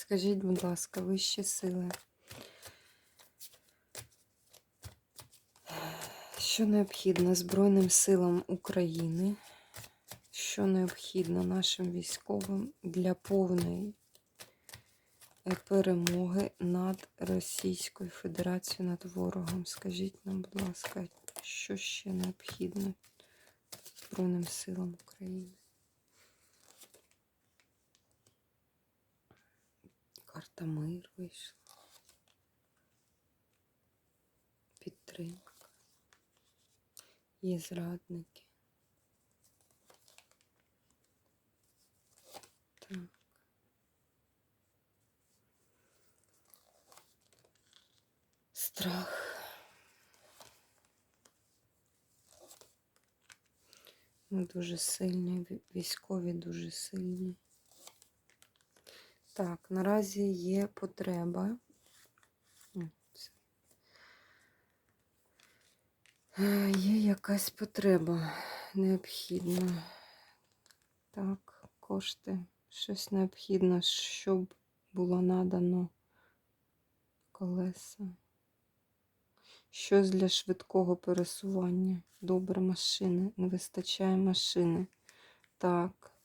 Скажіть, будь ласка, вищі сили. Що необхідно Збройним силам України? Що необхідно нашим військовим для повної перемоги над Російською Федерацією, над ворогом? Скажіть нам, будь ласка, що ще необхідно Збройним силам України? Карта мир вийшла. Підтримка. Є зрадники. Так. Страх. Ми дуже сильні, військові дуже сильні. Так, наразі є потреба. Е, Є якась потреба необхідна. Так, кошти. Щось необхідно, щоб було надано колеса. Щось для швидкого пересування. Добре, машини. Не вистачає машини. Так.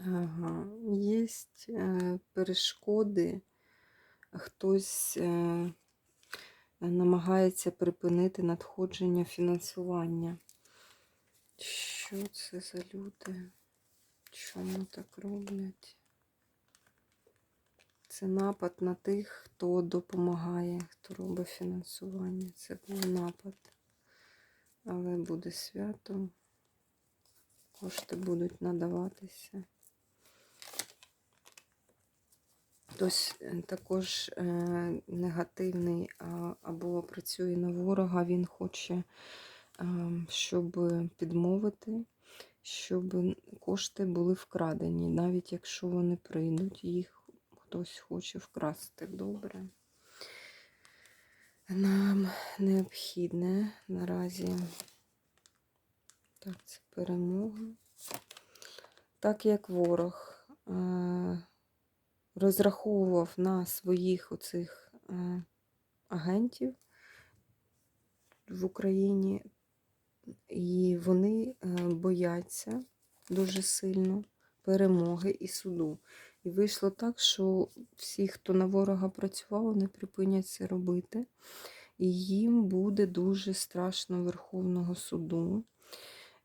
Ага. Є е, перешкоди. Хтось е, намагається припинити надходження фінансування. Що це за люди? Чому так роблять? Це напад на тих, хто допомагає, хто робить фінансування. Це був напад. Але буде свято. Кошти будуть надаватися. Хтось е, також е, негативний або працює на ворога, він хоче, е, щоб підмовити, щоб кошти були вкрадені, навіть якщо вони прийдуть, їх хтось хоче вкрасти. Добре. Нам необхідне наразі. Так, це перемога. Так як ворог розраховував на своїх оцих е, агентів в Україні, і вони е, бояться дуже сильно перемоги і суду. І вийшло так, що всі, хто на ворога працював, вони припинять це робити. І їм буде дуже страшно Верховного суду.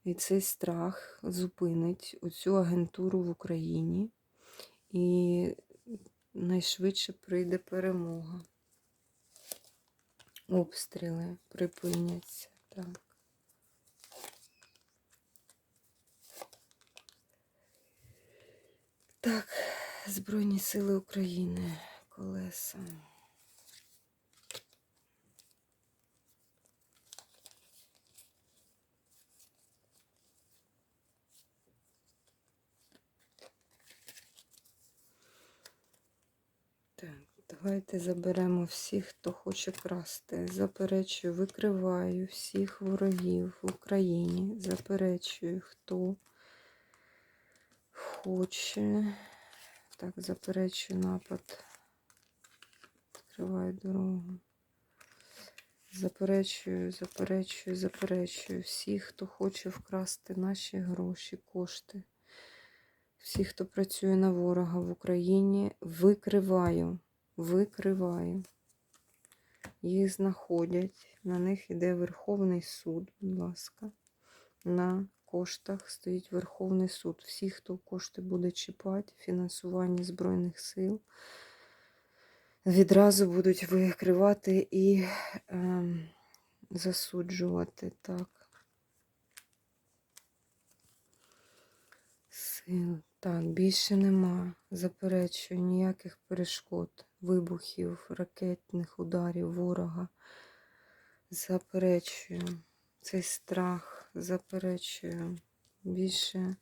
І цей страх зупинить оцю агентуру в Україні. І найшвидше прийде перемога. Обстріли припиняться. Так. Так, Збройні Сили України, колеса. Так, давайте заберемо всіх, хто хоче красти. Заперечую, викриваю всіх ворогів в Україні. Заперечую, хто хоче. Так, заперечую напад. Відкриваю дорогу. Заперечую, заперечую, заперечую. Всіх, хто хоче вкрасти наші гроші, кошти. Всі, хто працює на ворога в Україні, викриваю, викриваю. Їх знаходять. На них іде Верховний суд, будь ласка. На коштах стоїть Верховний суд. Всі, хто кошти буде чіпати, фінансування Збройних сил, відразу будуть викривати і ем, засуджувати. Так. Сил. Так, більше нема. Заперечую ніяких перешкод, вибухів, ракетних ударів ворога. Заперечую цей страх, заперечую. Більше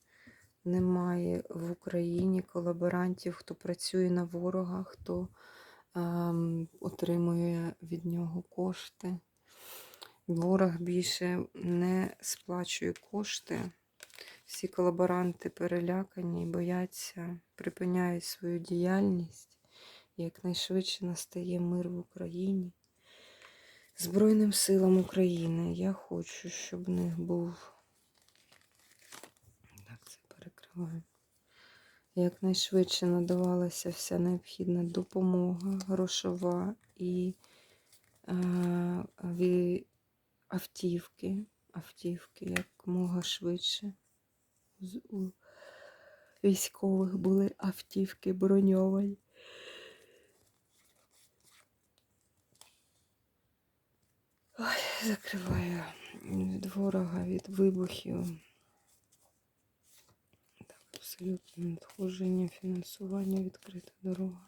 немає в Україні колаборантів, хто працює на ворога, хто ем, отримує від нього кошти. Ворог більше не сплачує кошти Всі колаборанти перелякані бояться, припиняють свою діяльність. Якнайшвидше настає мир в Україні. Збройним силам України. Я хочу, щоб в них був. Так, це перекриваю. Якнайшвидше надавалася вся необхідна допомога, грошова і е, автівки, автівки якомога швидше. З- У військових були автівки броньовані. Ой, закриваю від ворога, від вибухів. Так, абсолютно надходження, фінансування, відкрита дорога.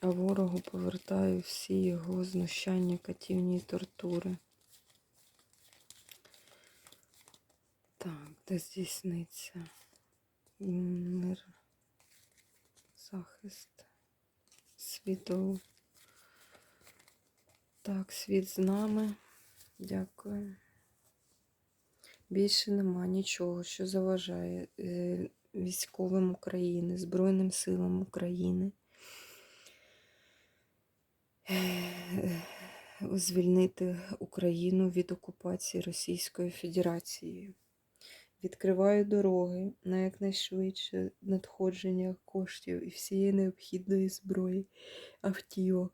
А ворогу повертаю всі його знущання, катівні тортури. Так, де здійсниться мир, захист, світу. Так, світ з нами. Дякую. Більше нема нічого, що заважає е, військовим України, Збройним силам України. е, Звільнити Україну від окупації Російською Федерацією. Відкриваю дороги на якнайшвидше надходження коштів і всієї необхідної зброї, автівок.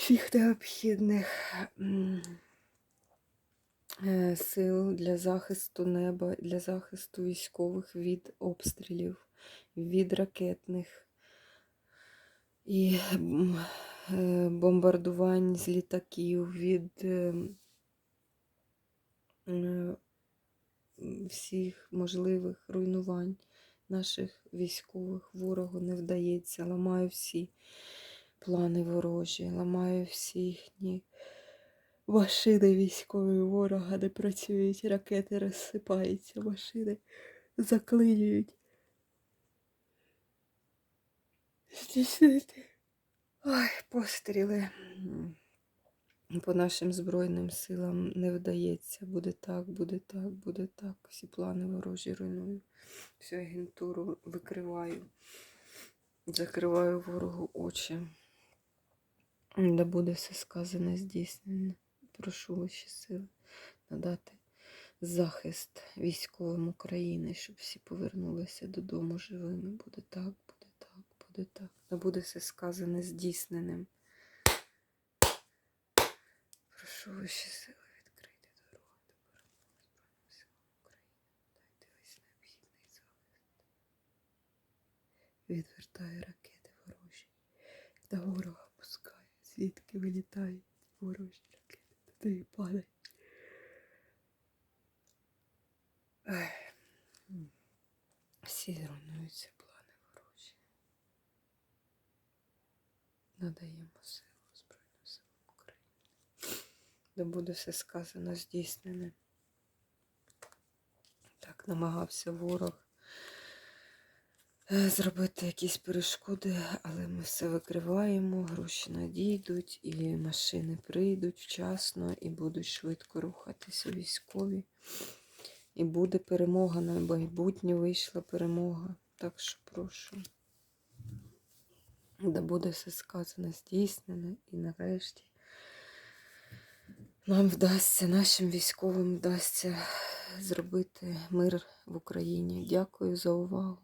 всіх необхідних е, сил для захисту неба, для захисту військових від обстрілів, від ракетних і е, бомбардувань з літаків, від е, е, всіх можливих руйнувань наших військових ворогу не вдається. Ламаю всі плани ворожі, ламаю всі їхні машини військові ворога, де працюють, ракети розсипаються, машини заклинюють. Здійснити. Ой, постріли по нашим Збройним силам не вдається. Буде так, буде так, буде так. Всі плани ворожі руйную. Всю агентуру викриваю. Закриваю ворогу очі. Да буде все сказане, здійснено. Прошу ваші сили надати захист військовим України, щоб всі повернулися додому живими. Буде так, буде так, буде так. Да буде все сказане здійсненим. Прошу ваші сили відкрити дорогу до перемоги Збройним силам України. Дайте весь необхідний захист. Відвертає ракети ворожі. Та ворога пускає, звідки вилітають ворожі ракети, туди і падають. Всі руйнуються плани ворожі. Надаємо України. Да буде все сказано здійснене. Так намагався ворог е, зробити якісь перешкоди, але ми все викриваємо, гроші надійдуть, і машини прийдуть вчасно, і будуть швидко рухатися військові. І буде перемога на майбутнє, вийшла перемога. Так що прошу. Да буде все сказане, здійснене, і нарешті нам вдасться, нашим військовим вдасться зробити мир в Україні. Дякую за увагу.